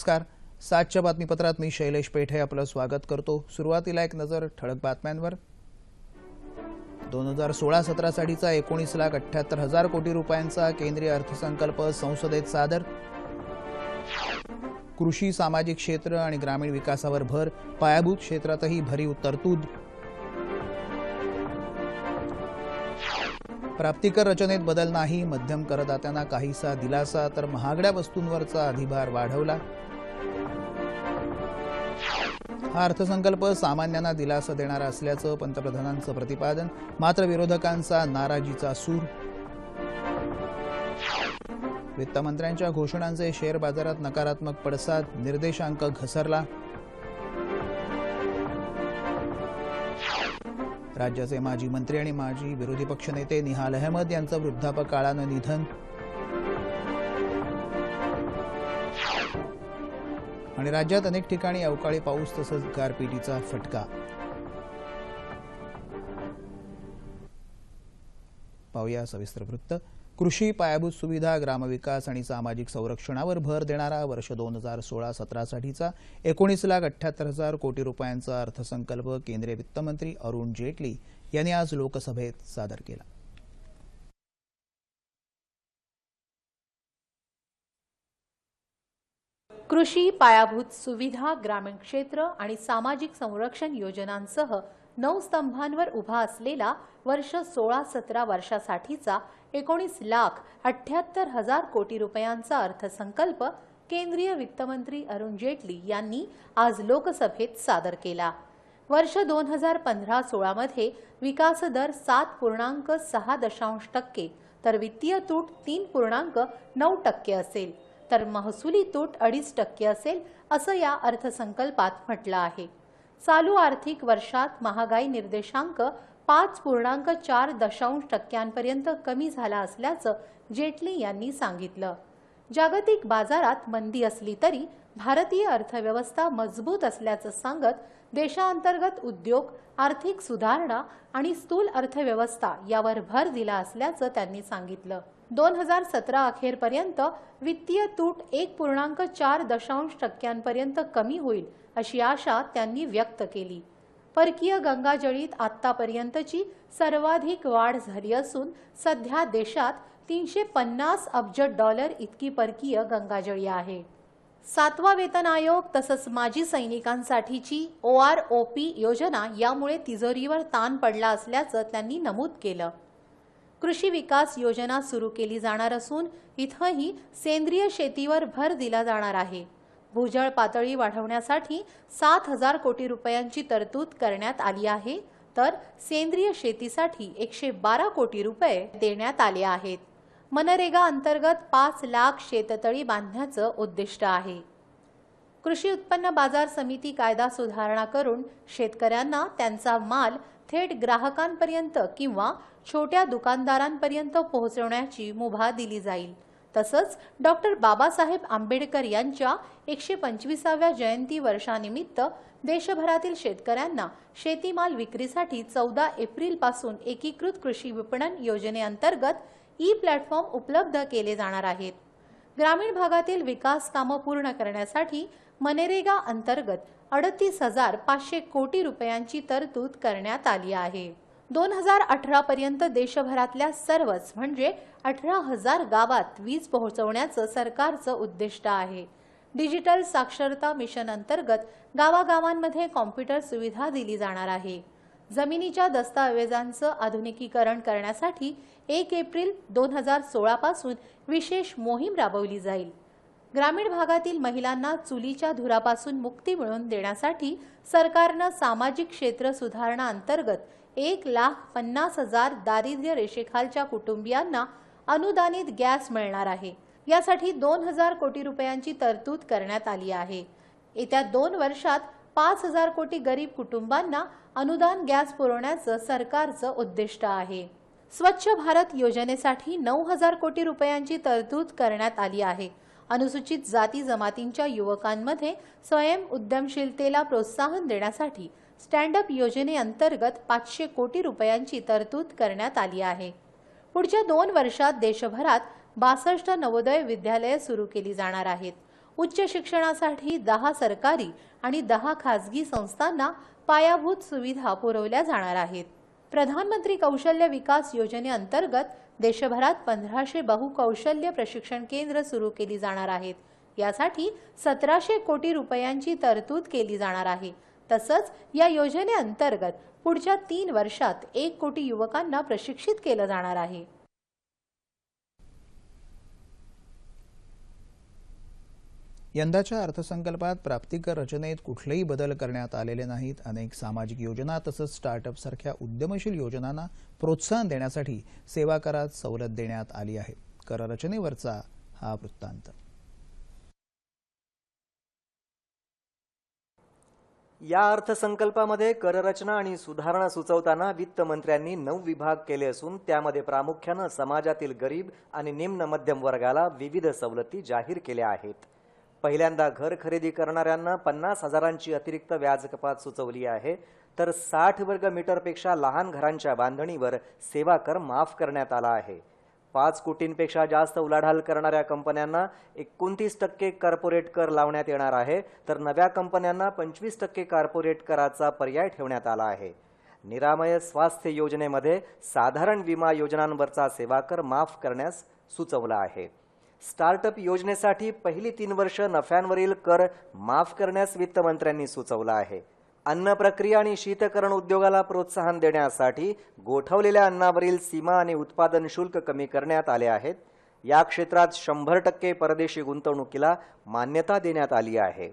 नमस्कार. सातच्या बातमीपत्रात मी शैलेश पेठे आपलं स्वागत करतो. सुरुवातीला एक नजर ठळक बातम्यांवर. दोन हजार सोळा सतरासाठीचा एकोणीस लाख अठ्याहत्तर हजार कोटी रुपयांचा केंद्रीय अर्थसंकल्प संसदेत सादर. कृषी सामाजिक क्षेत्र आणि ग्रामीण विकासावर भर. पायाभूत क्षेत्रातही भरीव तरतूद प्राप्तिकर रचनेत बदल नाही मध्यम करदात्यांना काहीसा दिलासा तर महागड्या वस्तूंवरचा अधिभार वाढवला. हा अर्थसंकल्प सामान्यांना दिलासा देणारा असल्याचं पंतप्रधानांचं प्रतिपादन मात्र विरोधकांचा नाराजीचा सूर. वित्तमंत्र्यांच्या घोषणांचे शेअर बाजारात नकारात्मक पडसाद निर्देशांक घसरला. राज्याचे माजी मंत्री आणि माजी विरोधी पक्षनेते निहाल अहमद यांचं वृद्धापकाळानं काळानं निधन. आणि राज्यात अनेक ठिकाणी अवकाळी पाऊस तसंच गारपिटीचा फटका. पाहूया सविस्तर वृत्त. कृषी पायाभूत सुविधा ग्रामविकास आणि सामाजिक संरक्षणावर भर देणारा वर्ष दोन हजार सोळा सतरासाठीचा एकोणीस लाख अठ्याहत्तर हजार कोटी रुपयांचा अर्थसंकल्प केंद्रीय वित्तमंत्री अरुण जेटली यांनी आज लोकसभेत सादर केला. कृषी पायाभूत सुविधा ग्रामीण क्षेत्र आणि सामाजिक संरक्षण योजनांसह नऊ स्तंभांवर उभा असलेला वर्ष सोळा सतरा वर्षासाठीचा एकोणीस लाख अठ्याहत्तर हजार कोटी रुपयांचा अर्थसंकल्प केंद्रीय वित्तमंत्री अरुण जेटली यांनी आज लोकसभेत सादर केला. वर्ष दोन हजार पंधरा सोळामध्ये विकास दर सात पूर्णांक सहा दशांश टक्के तर वित्तीय तूट तीन पूर्णांक नऊ टक्के असेल. तर महसुली तूट अडीच टक्के असेल असं या अर्थसंकल्पात म्हटलं आहे. चालू आर्थिक वर्षात महागाई निर्देशांक पाच पूर्णांक चार दशांश टक्क्यांपर्यंत कमी झाला असल्याचं जेटली यांनी सांगितलं. जागतिक बाजारात मंदी असली तरी भारतीय अर्थव्यवस्था मजबूत असल्याचं सांगत देशांतर्गत उद्योग आर्थिक सुधारणा आणि स्थूल अर्थव्यवस्था यावर भर दिला असल्याचं त्यांनी सांगितलं. दोन हजार सतरा अखेरपर्यंत वित्तीय तूट एक पूर्णांक चार दशांश टक्क्यांपर्यंत कमी होईल अशी आशा त्यांनी व्यक्त केली. परकीय गंगाजळीत आतापर्यंतची सर्वाधिक वाढ झाली असून सध्या देशात तीनशे पन्नास अब्ज डॉलर इतकी परकीय गंगाजळी आहे. सातवा वेतन आयोग तसंच माजी सैनिकांसाठीची ओ आर ओ पी योजना यामुळे तिजोरीवर ताण पडला असल्याचं त्यांनी नमूद केलं. कृषी विकास योजना सुरू केली जाणार असून इथंही सेंद्रिय शेतीवर भर दिला जाणार आहे. भूजळ पातळी वाढवण्यासाठी सात हजार कोटी रुपयांची तरतूद करण्यात आली आहे. तर सेंद्रिय शेतीसाठी एकशे बारा कोटी रुपये देण्यात आले आहेत. मनरेगा अंतर्गत पाच लाख शेततळी बांधण्याचं उद्दिष्ट आहे. कृषी उत्पन्न बाजार समिती कायदा सुधारणा करून शेतकऱ्यांना त्यांचा माल थेट ग्राहकांपर्यंत किंवा छोट्या दुकानदारांपर्यंत पोहोचवण्याची मुभा दिली जाईल. तसंच डॉक्टर बाबासाहेब आंबेडकर यांच्या एकशे पंचवीसाव्या जयंती वर्षानिमित्त देशभरातील शेतकऱ्यांना शेतीमाल विक्रीसाठी चौदा एप्रिलपासून एकीकृत कृषी विपणन योजनेअंतर्गत ई प्लॅटफॉर्म उपलब्ध केले जाणार आहेत. ग्रामीण भागातील विकास कामं पूर्ण करण्यासाठी मनरेगा अंतर्गत अडतीस हजार पाचशे कोटी रुपयांची तरतूद करण्यात आली आहे. दोन हजार अठरा पर्यंत देशभरातल्या सर्वच म्हणजे अठरा हजार गावात वीज पोहोचवण्याचं सरकारचं उद्दिष्ट आहे. डिजिटल साक्षरता मिशन अंतर्गत गावागावांमध्ये कॉम्प्युटर सुविधा दिली जाणार आहे. जमिनीच्या दस्तावेजांचं आधुनिकीकरण करण्यासाठी एक एप्रिल दोन हजार सोळापासून विशेष मोहीम राबवली जाईल. ग्रामीण भागातील महिलांना चुलीच्या धुरापासून मुक्ती मिळवून देण्यासाठी सरकारनं सामाजिक क्षेत्र सुधारणा अंतर्गत एक लाख पन्नास हजार दारिद्र्य रेषेखालच्या कुटुंबियांना अनुदानित गॅस मिळणार आहे. यासाठी दोन हजार कोटी रुपयांची तरतूद करण्यात आली आहे. येत्या दोन वर्षात पाच हजार कोटी गरीब कुटुंबांना अनुदान गॅस पुरवण्याचं सरकारचं उद्दिष्ट आहे. स्वच्छ भारत योजनेसाठी नऊ हजार कोटी रुपयांची तरतूद करण्यात आली आहे. अनुसूचित जाती जमातींच्या युवकांमध्ये स्वयं उद्यमशीलतेला प्रोत्साहन देण्यासाठी स्टँडअप योजनेअंतर्गत पाचशे कोटी रुपयांची तरतूद करण्यात आली आहे. पुढच्या दोन वर्षात देशभरात बासष्ट नवोदय विद्यालये सुरू केली जाणार आहेत. उच्च शिक्षणासाठी दहा सरकारी आणि दहा खासगी संस्थांना पायाभूत सुविधा पुरवल्या जाणार आहेत. प्रधानमंत्री कौशल्य विकास योजनेअंतर्गत देशभरात पंधराशे बहुकौशल्य प्रशिक्षण केंद्र सुरू केली जाणार आहेत. यासाठी सतराशे कोटी रुपयांची तरतूद केली जाणार आहे. तसंच या योजनेअंतर्गत पुढच्या तीन वर्षात एक कोटी युवकांना प्रशिक्षित केलं जाणार आहे. यंदाच्या अर्थसंकल्पात प्राप्तिकर रचनेत कुठलेही बदल करण्यात आलेले नाहीत. अनेक सामाजिक योजना तसंच स्टार्टअपसारख्या उद्यमशील योजनांना प्रोत्साहन देण्यासाठी सेवा करात सवलत देण्यात आली आहे. कररचनेवरचा हा वृत्तांत. या अर्थसंकल्पामध्ये कररचना आणि सुधारणा सुचवताना वित्त मंत्र्यांनी नऊ विभाग केले असून त्यामध्ये प्रामुख्यानं समाजातील गरीब आणि निम्न मध्यम वर्गाला विविध सवलती जाहीर केल्या आहेत. पहिल्यांदा घर खरेदी करणाऱ्यांना पन्नास हजारांची अतिरिक्त व्याज कपात सुचवली आहे. तर साठ वर्ग मीटरपेक्षा लहान घरांच्या बांधणीवर सेवा कर माफ करण्यात आला आहे. पाच कोटींपेक्षा जास्त उलाढाल करणाऱ्या कंपन्यांना एकोणतीस टक्के कॉर्पोरेट कर लावण्यात येणार आहे. तर नव्या कंपन्यांना पंचवीस टक्के कॉर्पोरेट कराचा पर्याय ठेवण्यात आला आहे. निरामय स्वास्थ्य योजनेमध्ये साधारण विमा योजनांवरचा सेवा कर माफ करण्यास सुचवला आहे. स्टार्टअप योजनेसाठी पहिली तीन वर्ष नफ्यांवरील कर माफ करण्यास वित्तमंत्र्यांनी सुचवलं आहे. अन्न प्रक्रिया आणि शीतकरण उद्योगाला प्रोत्साहन देण्यासाठी गोठवलेल्या अन्नावरील सीमा आणि उत्पादन शुल्क कमी करण्यात आले आहेत. या क्षेत्रात शंभर टक्के परदेशी गुंतवणुकीला मान्यता देण्यात आली आहे.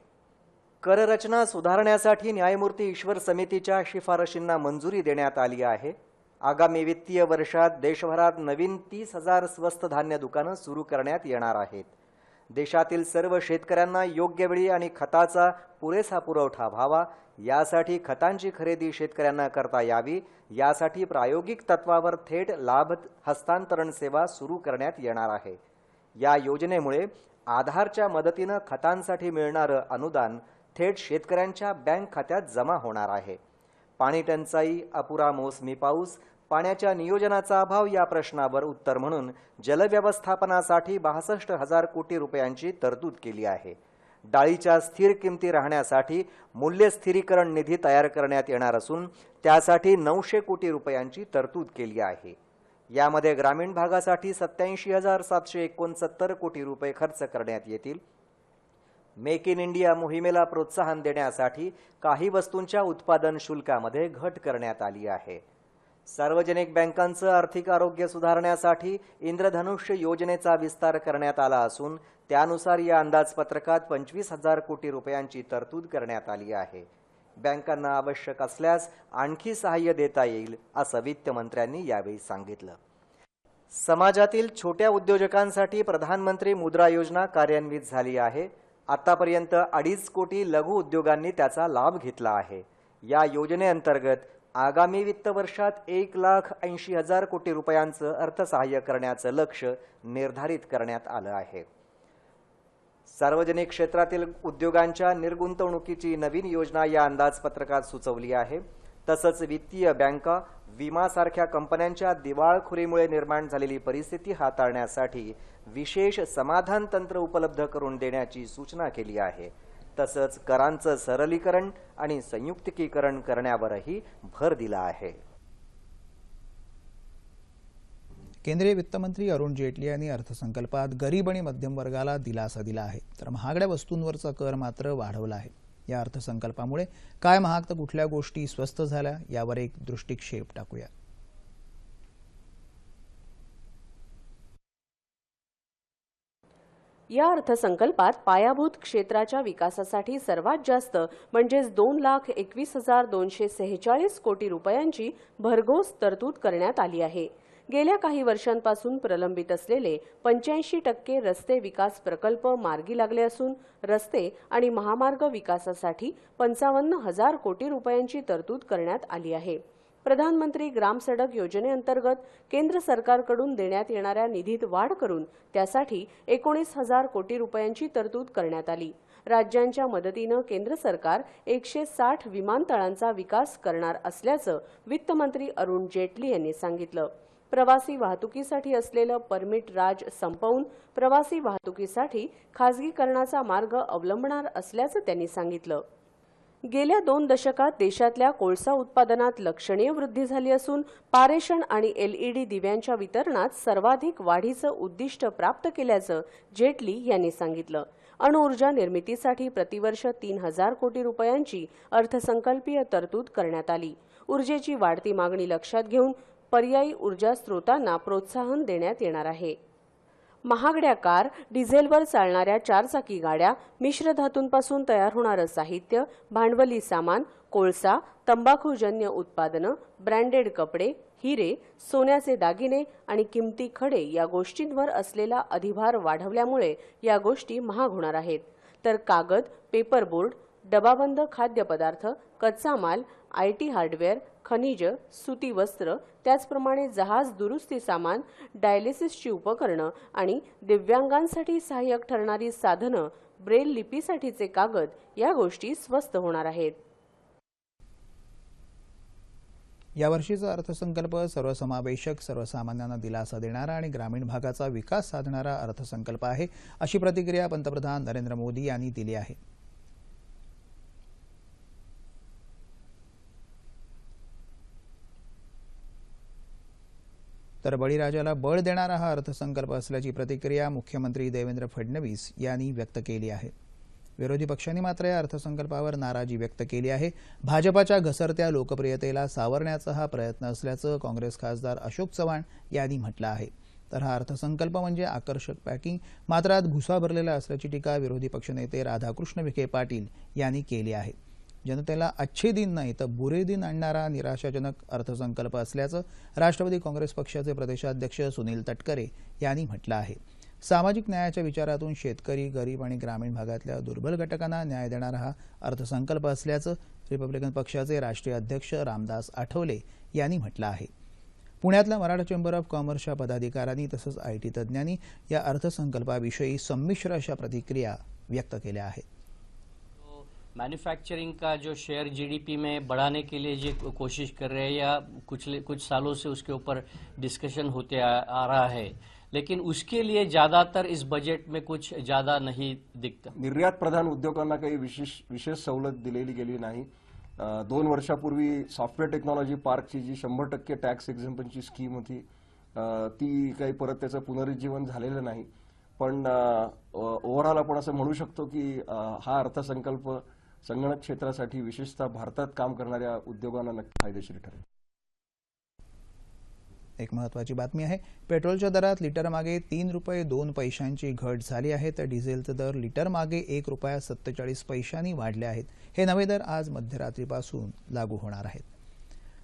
कररचना सुधारण्यासाठी न्यायमूर्ती ईश्वर समितीच्या शिफारशींना मंजुरी देण्यात आली आहे. आगामी वित्तीय वर्षात देशभरात नवीन तीस हजार स्वस्त धान्य दुकानं सुरू करण्यात येणार आहेत. देशातील सर्व शेतकऱ्यांना योग्य वेळी आणि खताचा पुरेसा पुरवठा व्हावा यासाठी खतांची खरेदी शेतकऱ्यांना करता यावी यासाठी प्रायोगिक तत्वावर थेट लाभ हस्तांतरण सेवा सुरू करण्यात येणार आहे. या योजनेमुळे आधारच्या मदतीनं खतांसाठी मिळणारं अनुदान थेट शेतकऱ्यांच्या बँक खात्यात जमा होणार आहे. पाणी टंचाई अपुरा मोसमी पाऊस पाण्याच्या नियोजनाचा अभाव या प्रश्नावर उत्तर म्हणून जलव्यवस्थापनासाठी बासष्ट हजार कोटी रुपयांची तरतूद केली आहे. डाळीच्या स्थिर किमती राहण्यासाठी मूल्य स्थिरीकरण निधी तयार करण्यात येणार असून त्यासाठी नऊशे कोटी रुपयांची तरतूद केली आहे. यामध्ये ग्रामीण भागासाठी सत्याऐंशी हजार सातशे एकोणसत्तर कोटी रुपये खर्च करण्यात येतील. मेक इन इंडिया मोहिमेला प्रोत्साहन देण्यासाठी काही वस्तूंच्या उत्पादन शुल्कामध्ये घट करण्यात आली आहे. सार्वजनिक बँकांचं आर्थिक आरोग्य सुधारण्यासाठी इंद्रधनुष्य योजनेचा विस्तार करण्यात आला असून त्यानुसार या अंदाजपत्रकात पंचवीस हजार कोटी रुपयांची तरतूद करण्यात आली आहे. बँकांना आवश्यक असल्यास आणखी सहाय्य देता येईल असं वित्तमंत्र्यांनी यावेळी सांगितलं. समाजातील छोट्या उद्योजकांसाठी प्रधानमंत्री मुद्रा योजना कार्यान्वित झाली आहे. आतापर्यंत अडीच कोटी लघु उद्योगांनी त्याचा लाभ घेतला आहे. या योजनेअंतर्गत आगामी वित्त वर्षात एक लाख ऐंशी हजार कोटी रुपयांचं अर्थसहाय्य करण्याचं लक्ष निर्धारित करण्यात आलं आहे. सार्वजनिक क्षेत्रातील उद्योगांच्या निर्गुंतवणुकीची नवीन योजना या अंदाजपत्रकात सुचवली आहे. तसंच वित्तीय बँका विमासारख्या कंपन्यांच्या दिवाळखोरीमुळे निर्माण झालेली परिस्थिती हाताळण्यासाठी विशेष समाधान तंत्र उपलब्ध करून देण्याची सूचना केली आहे. तसंच करांचं सरलीकरण आणि संयुक्तिकीकरण करण्यावरही भर दिला आहे. केंद्रीय वित्तमंत्री अरुण जेटली यांनी अर्थसंकल्पात गरीब आणि मध्यम वर्गाला दिलासा दिला आहे. तर महागड्या वस्तूंवरचा कर मात्र वाढवला आहे. या अर्थसंकल्पामुळे काय महाग तर कुठल्या गोष्टी स्वस्त झाल्या यावर एक दृष्टिक्षेप टाकूया. या अर्थसंकल्पात पायाभूत क्षेत्राच्या विकासासाठी सर्वात जास्त म्हणजेच दोन लाख एकवीस हजार दोनशे सेहेचाळीस कोटी रुपयांची भरघोस तरतूद करण्यात आली आहे. गेल्या काही वर्षांपासून प्रलंबित असलेले पंच्याऐंशी टक्के रस्ते विकास प्रकल्प मार्गी लागले असून रस्ते आणि महामार्ग विकासासाठी पंचावन्न हजार कोटी रुपयांची तरतूद करण्यात आली आहे. प्रधानमंत्री ग्राम सडक योजनेअंतर्गत केंद्र सरकारकडून देण्यात येणाऱ्या निधीत वाढ करून त्यासाठी एकोणीस हजार कोटी रुपयांची तरतूद करण्यात आली. राज्यांच्या मदतीनं केंद्र सरकार एकशे साठ विमानतळांचा विकास करणार असल्याचं वित्तमंत्री अरुण जेटली यांनी सांगितलं. प्रवासी वाहतुकीसाठी असलेलं परमिट राज संपवून प्रवासी वाहतुकीसाठी खासगीकरणाचा मार्ग अवलंबणार असल्याचं त्यांनी सांगितलं. गेल्या दोन दशकात देशातल्या कोळसा उत्पादनात लक्षणीय वृद्धी झाली असून पारेषण आणि एलईडी दिव्यांच्या वितरणात सर्वाधिक वाढीचं उद्दिष्ट प्राप्त केल्याचं जेटली यांनी सांगितलं. अणुऊर्जा निर्मितीसाठी प्रतिवर्ष तीन हजार कोटी रुपयांची अर्थसंकल्पीय तरतूद करण्यात आली. ऊर्जेची वाढती मागणी लक्षात घेऊन पर्यायी ऊर्जा स्रोतांना प्रोत्साहन देण्यात येणार आहे. महागड्या कार डिझेलवर चालणाऱ्या चारचाकी गाड्या मिश्र धातूंपासून तयार होणारं साहित्य भांडवली सामान कोळसा तंबाखूजन्य उत्पादनं ब्रँडेड कपडे हिरे सोन्याचे दागिने आणि किमती खडे या गोष्टींवर असलेला अधिभार वाढवल्यामुळे या गोष्टी महाग होणार आहेत. तर कागद पेपरबोर्ड डबाबंद खाद्यपदार्थ कच्चा माल आय टी हार्डवेअर खनिज सुती वस्त्र त्याचप्रमाणे जहाज दुरुस्ती सामान डायलिसिसची उपकरणं आणि दिव्यांगांसाठी सहाय्यक ठरणारी साधनं ब्रेल लिपीसाठीचे कागद या गोष्टी स्वस्त होणार आहेत. यावर्षीचा अर्थसंकल्प सर्वसमावेशक सर्वसामान्यांना दिलासा देणारा आणि ग्रामीण भागाचा विकास साधणारा अर्थसंकल्प आहे अशी प्रतिक्रिया पंतप्रधान नरेंद्र मोदी यांनी दिली आहे. तर बळीराजाला बळ देणारा हा अर्थसंकल्प असल्याची प्रतिक्रिया मुख्यमंत्री देवेंद्र फडणवीस यांनी व्यक्त केली आहे. विरोधी पक्षांनी मात्र या अर्थसंकल्पावर नाराजी व्यक्त केली आहे. भाजपाच्या घसरत्या लोकप्रियतेला सावरण्याचा हा प्रयत्न असल्याचं काँग्रेस खासदार अशोक चव्हाण यांनी म्हटलं आहे. तर हा अर्थसंकल्प म्हणजे आकर्षक पॅकिंग मात्र आत भुसा भरलेला असल्याची टीका विरोधी पक्षनेते राधाकृष्ण विखे पाटील यांनी केली आहे. जनतेला अच्छे दिन नाही तर बुरे दिन आणणारा निराशाजनक अर्थसंकल्प असल्याचं राष्ट्रवादी काँग्रेस पक्षाचे प्रदेशाध्यक्ष सुनील तटकरे यांनी म्हटलं आहे. सामाजिक न्यायाच्या विचारातून शेतकरी गरीब आणि ग्रामीण भागातल्या दुर्बल घटकांना न्याय देणारा हा अर्थसंकल्प असल्याचं रिपब्लिकन पक्षाचे राष्ट्रीय अध्यक्ष रामदास आठवले यांनी म्हटलं आहे. पुण्यातल्या मराठा चेंबर ऑफ कॉमर्सच्या पदाधिकाऱ्यांनी तसंच आय टी तज्ज्ञांनी या अर्थसंकल्पाविषयी संमिश्र अशा प्रतिक्रिया व्यक्त केल्या आहेत. मैन्युफैक्चरिंग का जो शेयर जीडीपी में बढ़ाने के लिए ये कोशिश कर रहे हैं या कुछ कुछ सालों से उसके ऊपर डिस्कशन होते आ, आ रहा है। लेकिन उसके लिए ज्यादातर इस बजेट में कुछ ज्यादा नहीं दिखता। निर्यात प्रधान उद्योगांना काही विशेष विशेष सवलत दिलेली गेली नाही. दोन वर्षापूर्वी सॉफ्टवेअर टेक्नॉलॉजी पार्कची जी शंभर टक्के टॅक्स एक्झाम्पलची स्कीम होती ती काही परत त्याचं पुनरुज्जीवन झालेलं नाही. पण ओव्हरऑल आपण असं म्हणू शकतो की हा अर्थसंकल्प संगणक क्षेत्रासाठी विशेषतः भारतात काम करणाऱ्या उद्योगांना नक्की फायदेशीर ठरेल. एक महत्वाची बातमी आहे पेट्रोलच्या दरात लिटर मागे तीन रुपये दोन पैशांची घट झाली आहे तर डिझेलचे दर लिटर मागे एक रुपया सत्तेचाळीस पैशांनी वाढले आहेत. हे नवे दर आज मध्यरात्रीपासून लागू होणार आहेत.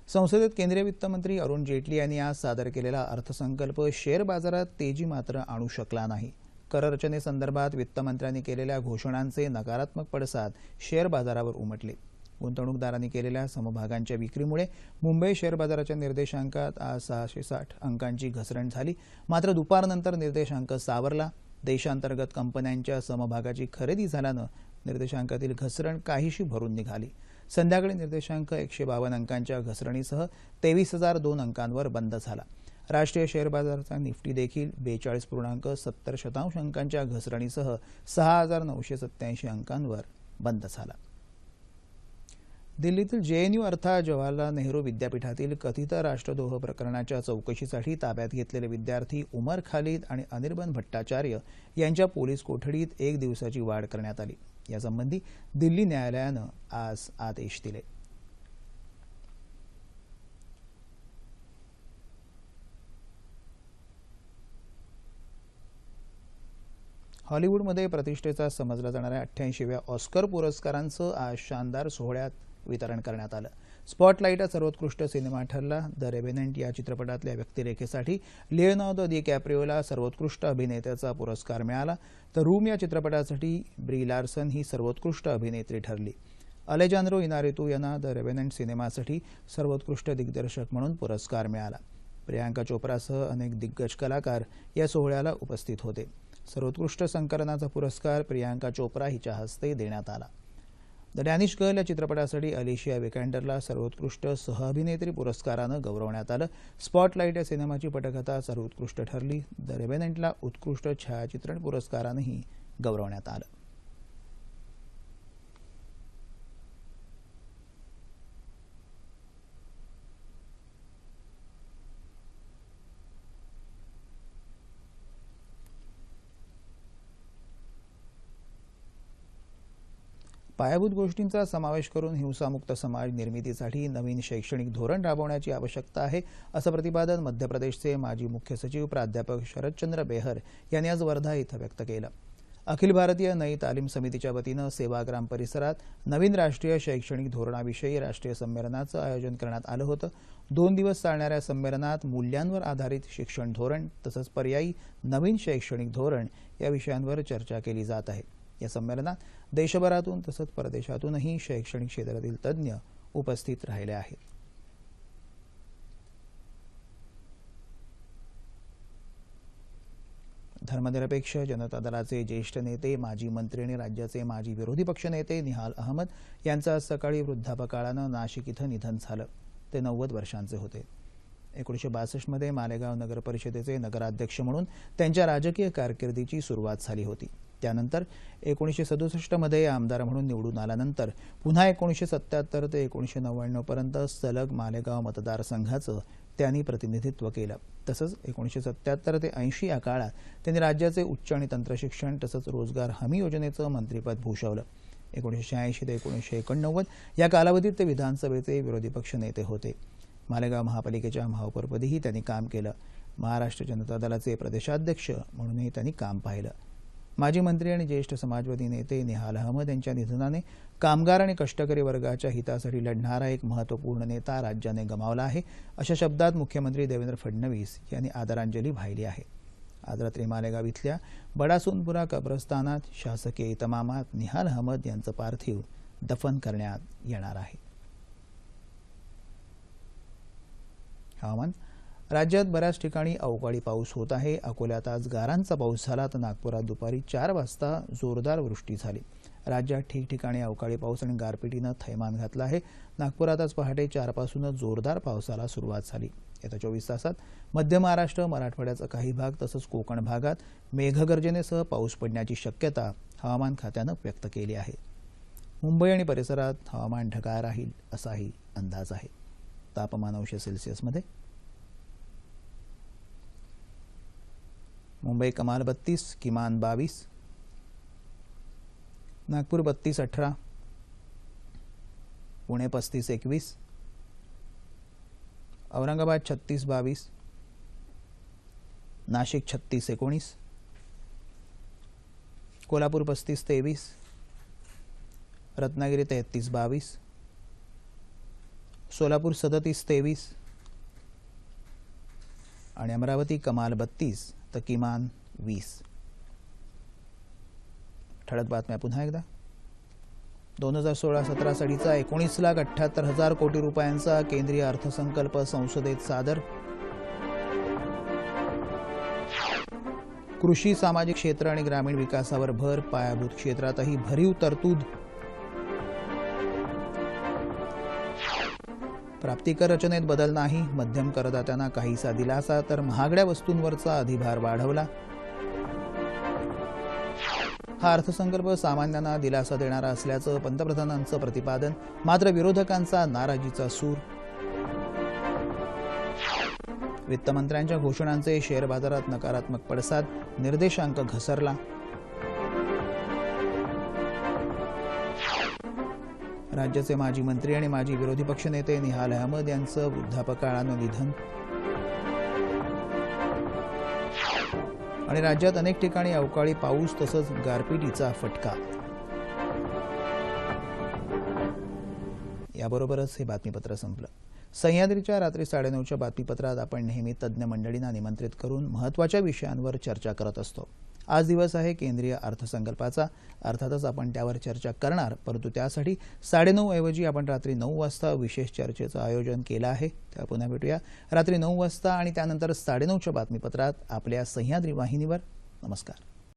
संसदेत केंद्रीय वित्तमंत्री अरुण जेटली यांनी आज सादर केलेला अर्थसंकल्प शेअर बाजारात तेजी मात्र आणू शकला नाही. कररचनेसंदर्भात वित्तमंत्र्यांनी केलेल्या घोषणांचे नकारात्मक पडसाद शेअर बाजारावर उमटले. गुंतवणूकदारांनी केलेल्या समभागांच्या विक्रीमुळे मुंबई शेअर बाजाराच्या निर्देशांकात आज सहाशे साठ अंकांची घसरण झाली. मात्र दुपारनंतर निर्देशांक सावरला. देशांतर्गत कंपन्यांच्या समभागाची खरेदी झाल्यानं निर्देशांकातील घसरण काहीशी भरून निघाली. संध्याकाळी निर्देशांक एकशे बावन्न अंकांच्या घसरणीसह तेवीस हजार दोन अंकांवर बंद झाला. राष्ट्रीय शेअर बाजाराचा निफ्टी देखील बेचाळीस पूर्णांक सत्तर शतांश अंकांच्या घसरणीसह सहा हजार नऊशे सत्याऐंशी अंकांवर बंद झाला. दिल्लीतील जेएनयू अर्थात जवाहरलाल नेहरू विद्यापीठातील कथित राष्ट्रद्रोह प्रकरणाच्या चौकशीसाठी ताब्यात घेतलेले विद्यार्थी उमर खालिद आणि अनिर्बन भट्टाचार्य यांच्या पोलीस कोठडीत एक दिवसाची वाढ करण्यात आली. यासंबंधी दिल्ली न्यायालयानं आज आदेश दिले. हॉलिवूडमध्ये प्रतिष्ठेचा समजला जाणाऱ्या अठ्ठ्याऐंशीव्या ऑस्कर पुरस्कारांचं आज शानदार सोहळ्यात वितरण करण्यात आलं. स्पॉटलाईट हा सर्वोत्कृष्ट सिनेमा ठरला. द रेव्हेनंट या चित्रपटातल्या व्यक्तिरेखेसाठी लिओनार्दो दी कॅप्रिओला सर्वोत्कृष्ट अभिनेत्याचा पुरस्कार मिळाला. तर रूम या चित्रपटासाठी ब्री लार्सन ही सर्वोत्कृष्ट अभिनेत्री ठरली. अलेजांद्रो इनारितू यांना द रेव्हेनंट सिनेमासाठी सर्वोत्कृष्ट दिग्दर्शक म्हणून पुरस्कार मिळाला. प्रियांका चोप्रासह अनेक दिग्गज कलाकार या सोहळ्याला उपस्थित होते. सर्वोत्कृष्ट संकलनाचा पुरस्कार प्रियांका चोप्रा हिच्या हस्ते देण्यात आला. द डॅनिश गर्ल या चित्रपटासाठी अलिशिया विकँडरला सर्वोत्कृष्ट सहअभिनेत्री पुरस्कारानं गौरवण्यात आलं. स्पॉटलाईट या सिनेमाची पटकथा सर्वोत्कृष्ट ठरली. द रेव्हेनंटला उत्कृष्ट छायाचित्रण पुरस्कारानंही गौरवण्यात आलं. पायाभूत गोष्टींचा समावेश करून हिंसामुक्त समाज निर्मितीसाठी नवीन शैक्षणिक धोरण राबवण्याची आवश्यकता आहे असं प्रतिपादन मध्य प्रदेशचे माजी मुख्य सचिव प्राध्यापक शरदचंद्र बेहर यांनी आज वर्धा इथं व्यक्त केलं. अखिल भारतीय नई तालीम समितीच्या वतीनं सेवाग्राम परिसरात नवीन राष्ट्रीय शैक्षणिक धोरणाविषयी राष्ट्रीय संमेलनाचं आयोजन करण्यात आलं होतं. दोन दिवस चालणाऱ्या संमेलनात मूल्यांवर आधारित शिक्षण धोरण तसंच पर्यायी नवीन शैक्षणिक धोरण या विषयांवर चर्चा केली जात आहे. या संमेलनात देशभरातून तसंच परदेशातूनही शैक्षणिक क्षेत्रातील तज्ज्ञ उपस्थित राहिले आहेत. धर्मनिरपेक्ष जनता दलाचे ज्येष्ठ नेते माजी मंत्री आणि राज्याचे माजी विरोधी पक्षनेते निहाल अहमद यांचं आज सकाळी वृद्धापकाळानं नाशिक इथं निधन झालं. ते नव्वद वर्षांचे होते. एकोणीसशे बासष्टमध्ये मालेगाव नगर परिषदेचे नगराध्यक्ष म्हणून त्यांच्या राजकीय कारकिर्दीची सुरुवात झाली होती. त्यानंतर एकोणीसशे सदुसष्टमध्ये आमदार म्हणून निवडून आल्यानंतर पुन्हा एकोणीसशे सत्याहत्तर ते एकोणीसशे नव्याण्णवपर्यंत सलग मालेगाव मतदारसंघाचं त्यांनी प्रतिनिधित्व केलं. तसंच एकोणीसशे सत्याहत्तर ते ऐंशी या काळात त्यांनी राज्याचे उच्च आणि तंत्रशिक्षण तसंच रोजगार हमी योजनेचं मंत्रिपद भूषवलं. एकोणीसशे शहाऐंशी ते एकोणीसशे एकोणनव्वद या कालावधीत ते विधानसभेचे विरोधी पक्ष नेते होते. मालेगाव महापालिकेच्या महापौरपदीही त्यांनी काम केलं. महाराष्ट्र जनता दलाचे प्रदेशाध्यक्ष म्हणूनही त्यांनी काम पाहिलं. माजी मंत्री आणि ज्येष्ठ समाजवादी नेते निहाल अहमद यांच्या निधनाने कामगार आणि कष्टकरी वर्गाच्या हितासाठी लढणारा एक महत्त्वपूर्ण नेता राज्याने गमावला आहे अशा शब्दात मुख्यमंत्री देवेंद्र फडणवीस यांनी आदरांजली वाहिली आहे. आज मालेगाव इथल्या बडासोनपुरा कब्रस्तानात शासकीय इतमामात निहाल अहमद यांचं पार्थिव दफन करण्यात येणार आहे. हवामान राज्यात बऱ्याच ठिकाणी अवकाळी पाऊस होत आहे. अकोल्यात आज गारांचा पाऊस झाला तर नागपुरात दुपारी चार वाजता जोरदार वृष्टी झाली. राज्यात ठिकठिकाणी अवकाळी पाऊस आणि गारपिटीनं थैमान घातलं आहे. नागपुरात आज पहाटे चारपासूनच जोरदार पावसाला सुरुवात झाली. येत्या चोवीस तासात मध्य महाराष्ट्र मराठवाड्याचा काही भाग तसंच कोकण भागात मेघगर्जनेसह पाऊस पडण्याची शक्यता हवामान खात्यानं व्यक्त केली आहे. मुंबई आणि परिसरात हवामान ढगाळ राहील असाही अंदाज आहे. तापमान अंश सेल्सिअसमध्ये मुंबई कमाल बत्तीस किमान बावीस. नागपूर बत्तीस अठरा. पुणे पस्तीस एकवीस. औरंगाबाद छत्तीस बावीस. नाशिक छत्तीस एकोणीस. कोल्हापूर पस्तीस तेवीस. रत्नागिरी तेहतीस बावीस. सोलापूर सदतीस तेवीस. आणि अमरावती कमाल बत्तीस. तर किमान वीस. ठळक बातम्या पुन्हा एकदा. दोन हजार सोळा सतरा सालीचा एकोणीस लाख अठ्ठ्याहत्तर हजार कोटी रुपयांचा केंद्रीय अर्थसंकल्प संसदेत सादर. कृषी सामाजिक क्षेत्र आणि ग्रामीण विकासावर भर पायाभूत क्षेत्रातही भरीव तरतूद. प्राप्तिकर रचनेत बदल नाही मध्यम करदात्यांना काहीसा दिलासा तर महागड्या वस्तूंवरचा अधिभार वाढवला. हा अर्थसंकल्प सामान्यांना दिलासा देणारा असल्याचं पंतप्रधानांचं प्रतिपादन मात्र विरोधकांचा नाराजीचा सूर. वित्तमंत्र्यांच्या घोषणांचे शेअर बाजारात नकारात्मक पडसाद निर्देशांक घसरला. राज्याचे माजी मंत्री आणि माजी विरोधी पक्षनेते निहाल अहमद यांचं वृद्धापकाळानं निधन. आणि राज्यात अनेक ठिकाणी अवकाळी पाऊस तसंच गारपिटीचा फटका. याबरोबरच हे बातमीपत्र संपलं. सह्याद्रीच्या रात्री साडेनऊच्या बातमीपत्रात आपण नेहमी तज्ज्ञ मंडळींना निमंत्रित करून महत्त्वाच्या विषयांवर चर्चा करत असतो. आज दिवस आहे केंद्रीय अर्थसंकल्पाचा. अर्थातच आपण त्यावर चर्चा करणार परंतु त्यासाठी साडेनऊ ऐवजी आपण रात्री नऊ वाजता विशेष चर्चेचं आयोजन केलं आहे. त्या पुन्हा भेटूया. रात्री नऊ वाजता आणि त्यानंतर साडेनऊच्या बातमीपत्रात आपल्या सह्याद्री वाहिनीवर. नमस्कार.